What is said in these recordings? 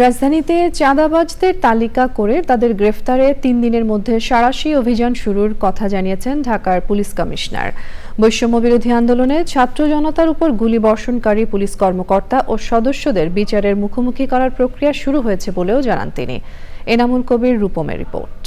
রাজধানীতে চাঁদাবাজদের তালিকা করে তাদের গ্রেফতারে তিন দিনের মধ্যে সাঁড়াশি অভিযান শুরুর কথা জানিয়েছেন ঢাকার পুলিশ কমিশনার। বৈষম্য বিরোধী আন্দোলনে ছাত্র জনতার উপর গুলি বর্ষণকারী পুলিশ কর্মকর্তা ও সদস্যদের বিচারের মুখোমুখি করার প্রক্রিয়া শুরু হয়েছে বলেও জানান তিনি। এনামুল কবির, রূপমের রিপোর্ট।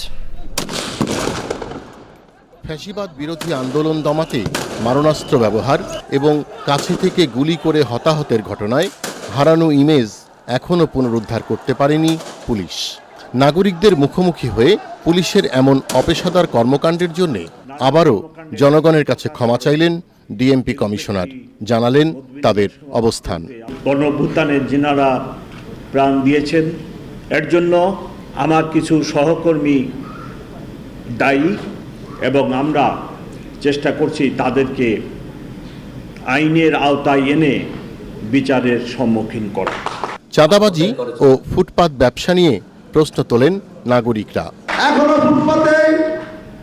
ফ্যাসিবাদ বিরোধী আন্দোলন দমাতে মারণাস্ত্র ব্যবহার এবং কাছে থেকে গুলি করে হতাহতের ঘটনায় হারানো ইমেজ এখনও পুনরুদ্ধার করতে পারেনি পুলিশ। নাগরিকদের মুখোমুখি হয়ে পুলিশের এমন অপেশাদার কর্মকাণ্ডের জন্য আবারও জনগণের কাছে ক্ষমা চাইলেন ডিএমপি কমিশনার, জানালেন তাদের অবস্থান। গণ অভ্যুত্থানে যিনারা প্রাণ দিয়েছেন। এর জন্য আমার কিছু সহকর্মী দায়ী এবং আমরা চেষ্টা করছি তাদেরকে আইনের আওতায় এনে বিচারের সম্মুখীন করা চাঁদাবাজি ও ফুটপাত ব্যবসা নিয়ে প্রশ্ন তোলেন নাগরিকরা। এখনও ফুটপাতে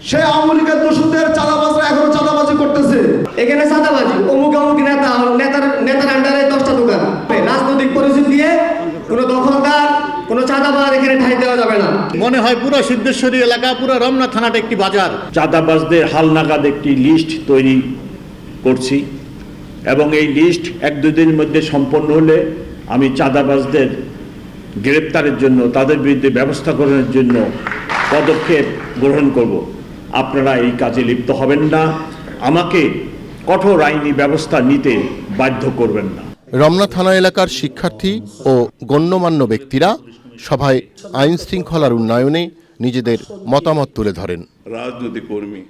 সে আওয়ামী লীগের দোষদের চাঁদাবাজরা এখনও চাঁদাবাজি করতেছে। এখানে চাঁদাবাজি। অমুক অমুক নেতা নেতার নেতার আন্ডারে দশটা দোকান। রাজনৈতিক পরিচিতি দিয়ে কোনো দখলদার কোনো চাঁদাবাজ এখানে ঠাই দেওয়া যাবে না। মনে হয় পুরো সিদ্ধেশ্বরী এলাকা পুরো রমনা থানাটা একটি বাজার। চাঁদাবাজদের হালনাগাদ একটি লিস্ট তৈরি করছি এবং এই লিস্ট এক দুই দিনের মধ্যে সম্পন্ন হলে আমি চাঁদাবাজদের গ্রেপ্তারের জন্য তাদের বিরুদ্ধে ব্যবস্থা গ্রহণের জন্য পদক্ষেপ গ্রহণ করব। আপনারা এই কাজে লিপ্ত হবেন না। আমাকে কঠোর আইনি ব্যবস্থা নিতে বাধ্য করবেন না। রমনা থানা এলাকার শিক্ষার্থী ও গণ্যমান্য ব্যক্তিরা সভায় আইন শৃঙ্খলার উন্নয়নে নিজেদের মতামত তুলে ধরেন। রাজনৈতিক কর্মী।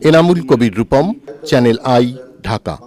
Enamul Kabir Rupam channel I Dhaka.